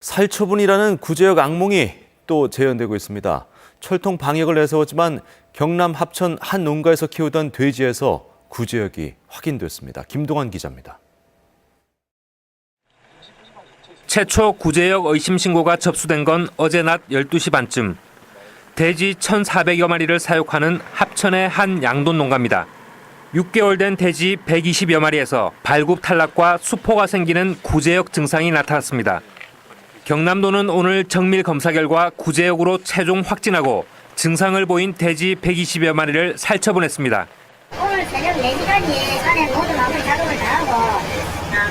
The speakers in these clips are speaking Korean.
살처분이라는 구제역 악몽이 또 재현되고 있습니다. 철통 방역을 내세웠지만 경남 합천 한 농가에서 키우던 돼지에서 구제역이 확인됐습니다. 김동환 기자입니다. 최초 구제역 의심 신고가 접수된 건 어제 낮 12시 반쯤. 돼지 1,400여 마리를 사육하는 합천의 한 양돈 농가입니다. 6개월 된 돼지 120여 마리에서 발굽 탈락과 수포가 생기는 구제역 증상이 나타났습니다. 경남도는 오늘 정밀 검사 결과 구제역으로 최종 확진하고 증상을 보인 돼지 120여 마리를 살처분했습니다. 오늘 새벽 4시까지 안에 모든 마무리 작업을 다 하고 아,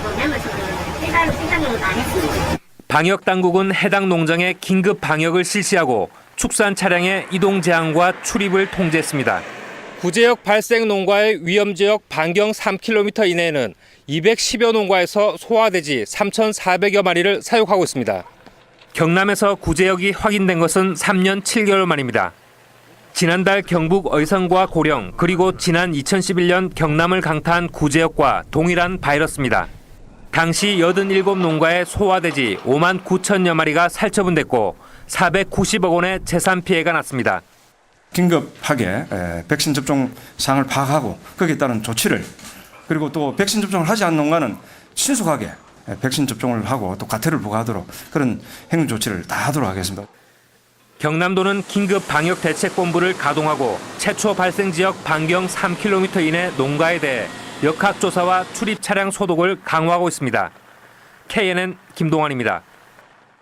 했습니다. 방역 당국은 해당 농장에 긴급 방역을 실시하고 축산 차량의 이동 제한과 출입을 통제했습니다. 구제역 발생 농가의 위험 지역 반경 3km 이내에는 210여 농가에서 소화돼지 3,400여 마리를 사육하고 있습니다. 경남에서 구제역이 확인된 것은 3년 7개월 만입니다. 지난달 경북 의성과 고령 그리고 지난 2011년 경남을 강타한 구제역과 동일한 바이러스입니다. 당시 87 농가의 소화돼지 5만 9천여 마리가 살처분됐고 490억 원의 재산 피해가 났습니다. 긴급하게 에, 백신 접종 사항을 파악하고 거기에 따른 조치를 그리고 또 백신 접종을 하지 않는 농가는 신속하게 에, 백신 접종을 하고 또 과태료를 부과하도록 그런 행정 조치를 다 하도록 하겠습니다. 경남도는 긴급 방역 대책 본부를 가동하고 최초 발생 지역 반경 3km 이내 농가에 대해 역학조사와 출입 차량 소독을 강화하고 있습니다. KNN 김동환입니다.